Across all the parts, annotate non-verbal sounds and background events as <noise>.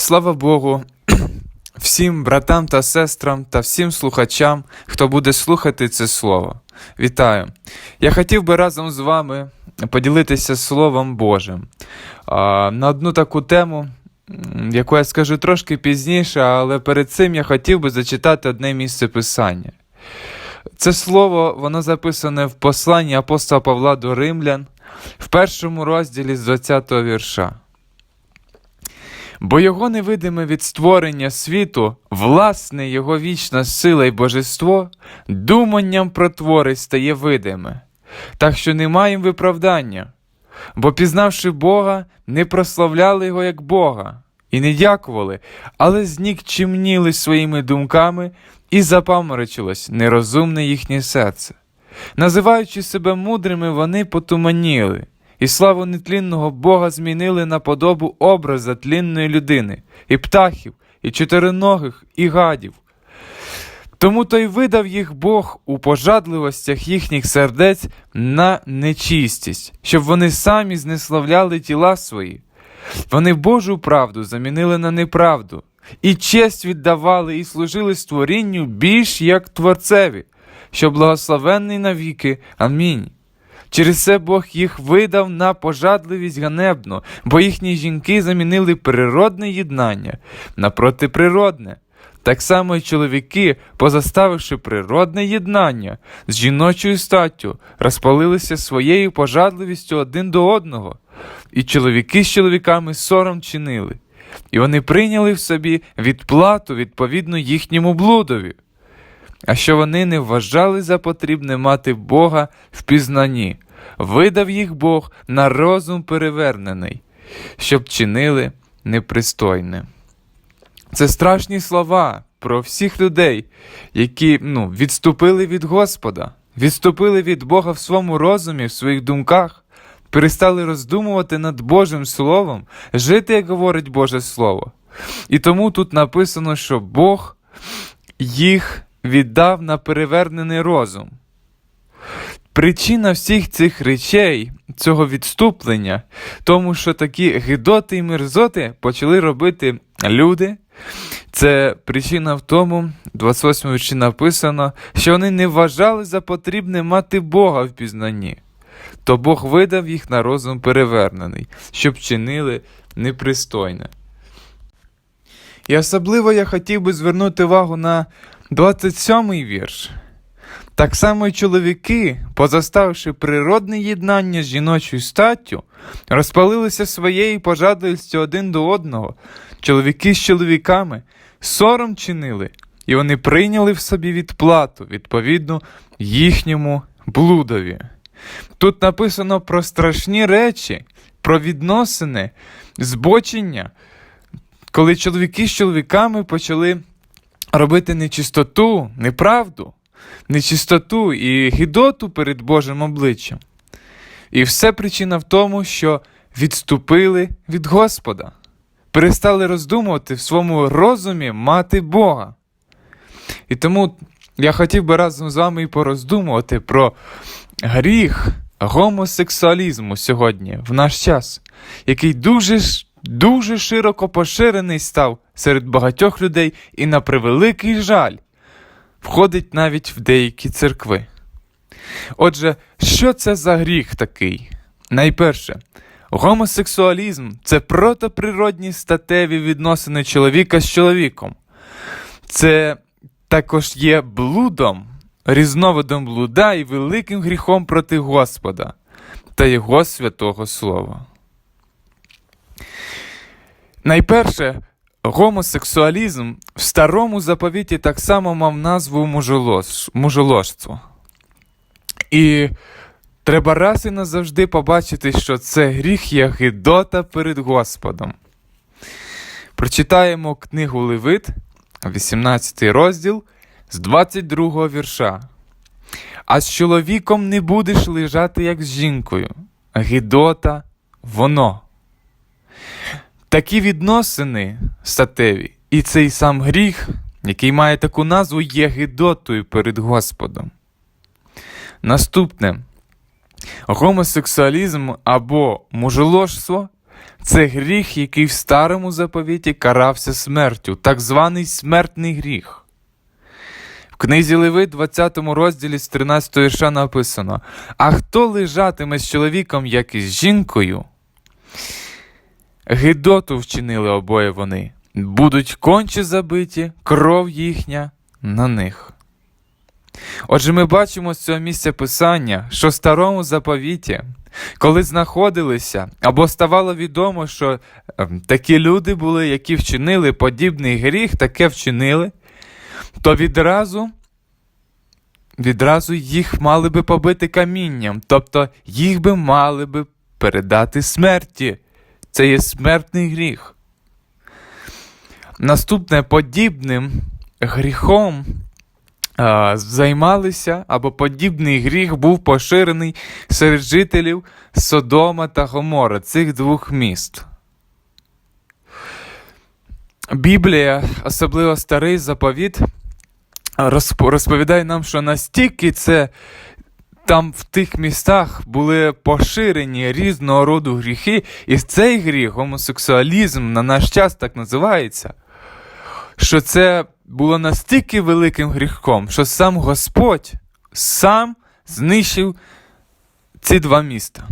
Слава Богу, <clears throat> всім братам та сестрам та всім слухачам, хто буде слухати це слово. Вітаю! Я хотів би разом з вами поділитися Словом Божим на одну таку тему, яку я скажу трошки пізніше, але перед цим я хотів би зачитати одне місце писання. Це слово, воно записане в посланні апостола Павла до Римлян в першому розділі з 20 вірша. Бо його невидиме від створення світу, власне його вічна сила і божество, думанням про твори стає видиме, так що не маємо виправдання, бо пізнавши Бога, не прославляли його як Бога, і не дякували, але знікчемніли своїми думками і запаморочилось нерозумне їхнє серце. Називаючи себе мудрими, вони потуманіли, і славу нетлінного Бога змінили на подобу образа тлінної людини, і птахів, і чотириногих, і гадів. Тому то й видав їх Бог у пожадливостях їхніх сердець на нечистість, щоб вони самі знеславляли тіла свої. Вони Божу правду замінили на неправду, і честь віддавали і служили створінню більш як Творцеві, що благословенний навіки. Амінь. Через це Бог їх видав на пожадливість ганебну, бо їхні жінки замінили природне єднання на протиприродне. Так само й чоловіки, позаставивши природне єднання з жіночою статтю, розпалилися своєю пожадливістю один до одного, і чоловіки з чоловіками сором чинили, і вони прийняли в собі відплату відповідно їхньому блудові а що вони не вважали за потрібне мати Бога в пізнанні, видав їх Бог на розум перевернений, щоб чинили непристойне. Це страшні слова про всіх людей, які ну, відступили від Господа, відступили від Бога в своєму розумі, в своїх думках, перестали роздумувати над Божим Словом, жити, як говорить Боже Слово. І тому тут написано, що Бог їх віддав на перевернений розум. Причина всіх цих речей, цього відступлення, тому що такі гидоти і мерзоти почали робити люди. Це причина в тому, 28 вірші написано, що вони не вважали за потрібне мати Бога в пізнанні, то Бог видав їх на розум перевернений, щоб чинили непристойне. І особливо я хотів би звернути увагу на 27-й вірш. Так само й чоловіки, позаставивши природне єднання з жіночою статтю, розпалилися своєю пожадливістю один до одного, чоловіки з чоловіками, сором чинили, і вони прийняли в собі відплату відповідно їхньому блудові. Тут написано про страшні речі, про відносини, збочення, коли чоловіки з чоловіками почали робити нечистоту, неправду, нечистоту і гідоту перед Божим обличчям. І все причина в тому, що відступили від Господа, перестали роздумувати в своєму розумі мати Бога. І тому я хотів би разом з вами і пороздумувати про гріх гомосексуалізму сьогодні, в наш час, який дуже дуже широко поширений став серед багатьох людей і на превеликий жаль входить навіть в деякі церкви. Отже, що це за гріх такий? Найперше, гомосексуалізм це протиприродні статеві відносини чоловіка з чоловіком. Це також є блудом, різновидом блуда і великим гріхом проти Господа та Його святого Слова. Найперше, гомосексуалізм в старому заповіті так само мав назву мужолож, мужоложство. І треба раз і назавжди побачити, що це гріх є гидота перед Господом. Прочитаємо книгу Левит, 18 розділ з 22 вірша. А з чоловіком не будеш лежати, як з жінкою. Гидота воно. Такі відносини статеві, і цей сам гріх, який має таку назву, є гидотою перед Господом. Наступне гомосексуалізм або мужеложство це гріх, який в старому заповіті карався смертю, так званий смертний гріх. В книзі Леви, 20 розділі з 13 вірша написано: А хто лежатиме з чоловіком, як і з жінкою? Гидоту вчинили обоє вони, будуть конче забиті, кров їхня на них. Отже, ми бачимо з цього місця писання, що в старому заповіті, коли знаходилися або ставало відомо, що ем, такі люди були, які вчинили подібний гріх, таке вчинили, то відразу, відразу їх мали би побити камінням, тобто їх би мали би передати смерті. Це є смертний гріх. Наступне подібним гріхом а, займалися, або подібний гріх був поширений серед жителів Содома та Гомора, цих двох міст. Біблія, особливо старий заповіт, розповідає нам, що настільки це там в тих містах були поширені різного роду гріхи, і цей гріх, гомосексуалізм, на наш час так називається, що це було настільки великим гріхом, що сам Господь сам знищив ці два міста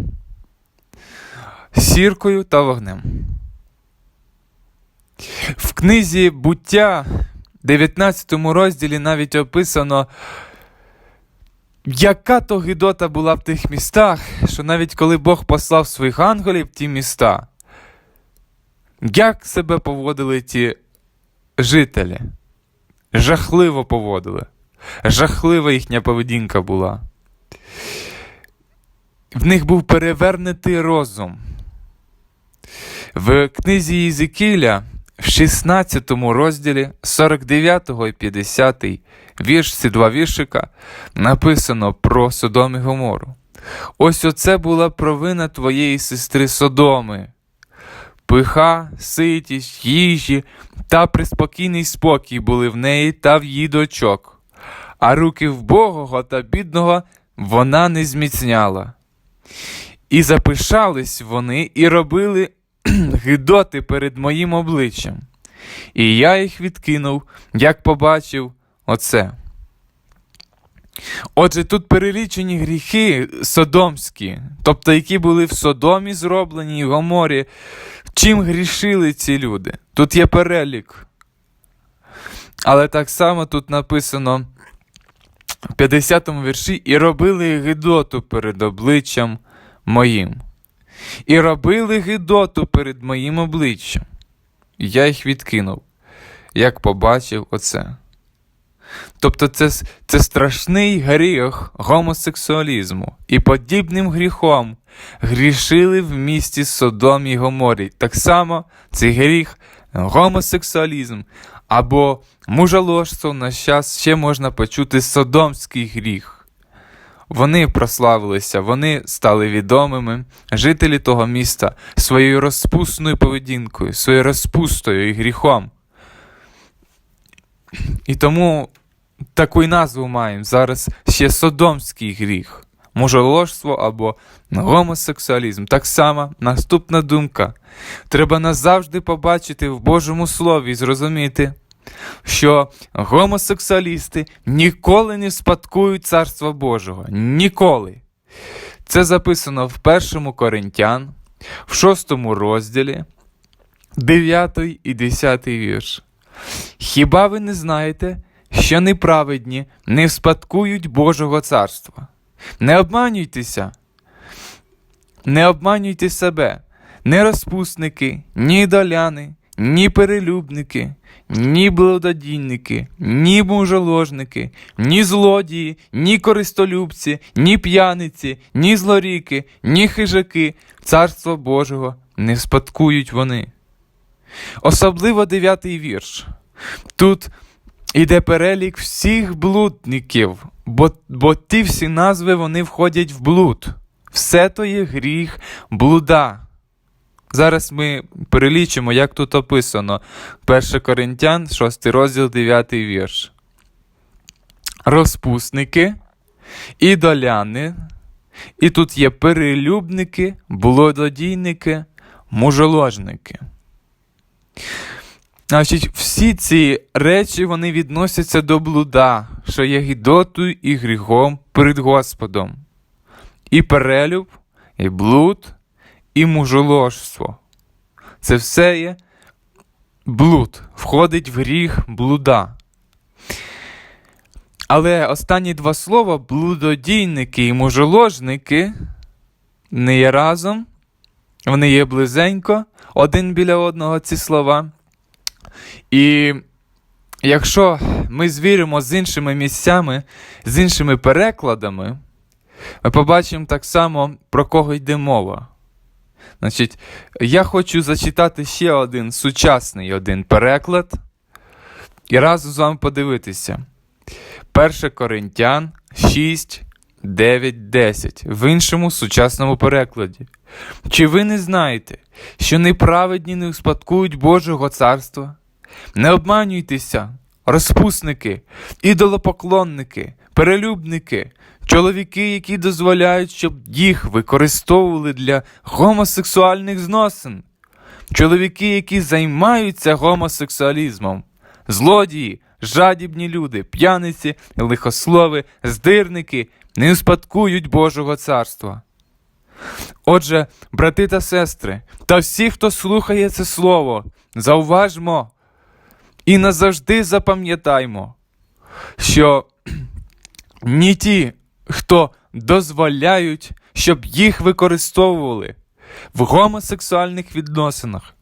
сіркою та вогнем. В книзі буття, 19 розділі, навіть описано, яка то гидота була в тих містах, що навіть коли Бог послав своїх ангелів в ті міста, як себе поводили ті жителі? Жахливо поводили. Жахлива їхня поведінка була. В них був перевернутий розум. В книзі Єзекіля в 16 розділі 49 і 50 вірш, ці два віршика написано про Содом і Гомору. Ось оце була провина твоєї сестри Содоми. Пиха, ситість, їжі та приспокійний спокій були в неї та в її дочок, а руки вбогого та бідного вона не зміцняла. І запишались вони і робили <clears throat> гидоти перед моїм обличчям. І я їх відкинув, як побачив оце. Отже, тут перелічені гріхи содомські, тобто які були в Содомі зроблені і в Гоморі. Чим грішили ці люди? Тут є перелік. Але так само тут написано в 50-му вірші і робили гидоту перед обличчям моїм. І робили гидоту перед моїм обличчям. Я їх відкинув, як побачив оце. Тобто це, це страшний гріх гомосексуалізму і подібним гріхом грішили в місті Содом і Гоморі. Так само цей гріх гомосексуалізм або мужоложство на час ще можна почути содомський гріх. Вони прославилися, вони стали відомими, жителі того міста своєю розпусною поведінкою, своєю розпустою і гріхом. І тому таку й назву маємо зараз ще содомський гріх, мужоложство або гомосексуалізм. Так само наступна думка. Треба назавжди побачити в Божому Слові і зрозуміти, що гомосексуалісти ніколи не спадкують Царства Божого. Ніколи. Це записано в першому Коринтян, в шостому розділі, 9 і 10 вірш. Хіба ви не знаєте, що неправедні не спадкують Божого царства? Не обманюйтеся, не обманюйте себе, не розпусники, ні доляни, ні перелюбники, ні блудодійники, ні мужоложники, ні злодії, ні користолюбці, ні п'яниці, ні злоріки, ні хижаки, царство Божого не спадкують вони. Особливо дев'ятий вірш. Тут іде перелік всіх блудників, бо, бо ті всі назви вони входять в блуд. Все то є гріх блуда. Зараз ми перелічимо, як тут описано. 1 Коринтян, 6 розділ, 9 вірш. Розпусники, ідоляни, і тут є перелюбники, блудодійники, мужоложники. Значить, всі ці речі вони відносяться до блуда, що є гідотою і гріхом перед Господом. І перелюб, і блуд, і мужоложство. Це все є блуд, входить в гріх блуда. Але останні два слова блудодійники і мужоложники не є разом, вони є близенько, один біля одного ці слова. І якщо ми звіримо з іншими місцями, з іншими перекладами, ми побачимо так само, про кого йде мова. Значить, я хочу зачитати ще один сучасний один переклад і разом з вами подивитися. 1 Коринтян 6, 9, 10 в іншому сучасному перекладі. Чи ви не знаєте, що неправедні не успадкують Божого царства? Не обманюйтеся, розпусники, ідолопоклонники, перелюбники, чоловіки, які дозволяють, щоб їх використовували для гомосексуальних зносин, чоловіки, які займаються гомосексуалізмом, злодії, жадібні люди, п'яниці, лихослови, здирники не успадкують Божого царства. Отже, брати та сестри, та всі, хто слухає це слово, зауважмо і назавжди запам'ятаймо, що <clears throat> ні ті, хто дозволяють, щоб їх використовували в гомосексуальних відносинах,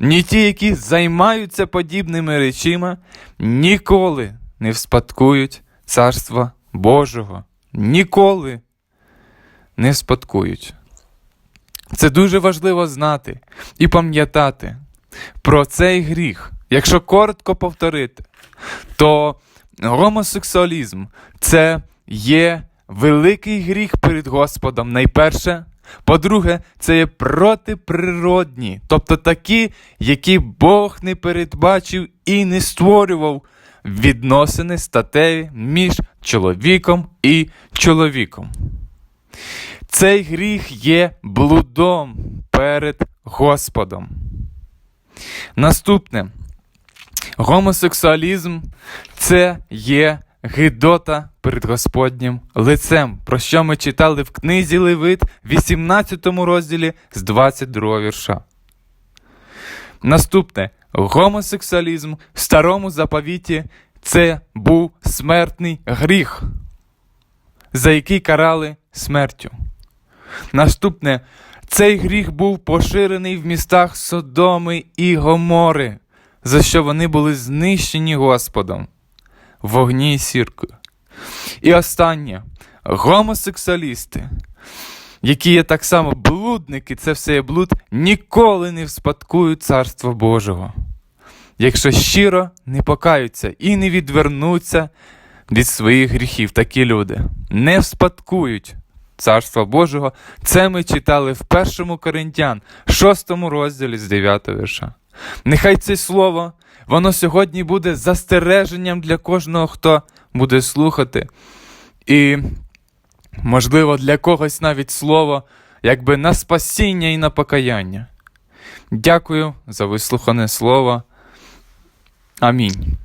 ні ті, які займаються подібними речима, ніколи не вспадкують Царства Божого. Ніколи не спадкують. Це дуже важливо знати і пам'ятати про цей гріх. Якщо коротко повторити, то гомосексуалізм це є великий гріх перед Господом. Найперше. По-друге, це є протиприродні, тобто такі, які Бог не передбачив і не створював відносини статеві між чоловіком і чоловіком. Цей гріх є блудом перед Господом. Наступне. Гомосексуалізм це є гидота перед Господнім лицем, про що ми читали в книзі Левит, 18 розділі з 22 вірша. Наступне гомосексуалізм в старому заповіті це був смертний гріх, за який карали смертю. Наступне цей гріх був поширений в містах Содоми і Гомори, за що вони були знищені Господом вогні і сіркою. І останнє гомосексуалісти, які є так само блудники, це все є блуд, ніколи не вспадкують Царство Божого. Якщо щиро не покаються і не відвернуться від своїх гріхів, такі люди не вспадкують Царства Божого. Це ми читали в першому Коринтян, 6 розділі з 9 вірша. Нехай це слово, воно сьогодні буде застереженням для кожного, хто буде слухати. І, можливо, для когось навіть слово, якби на спасіння і на покаяння. Дякую за вислухане слово. Амінь.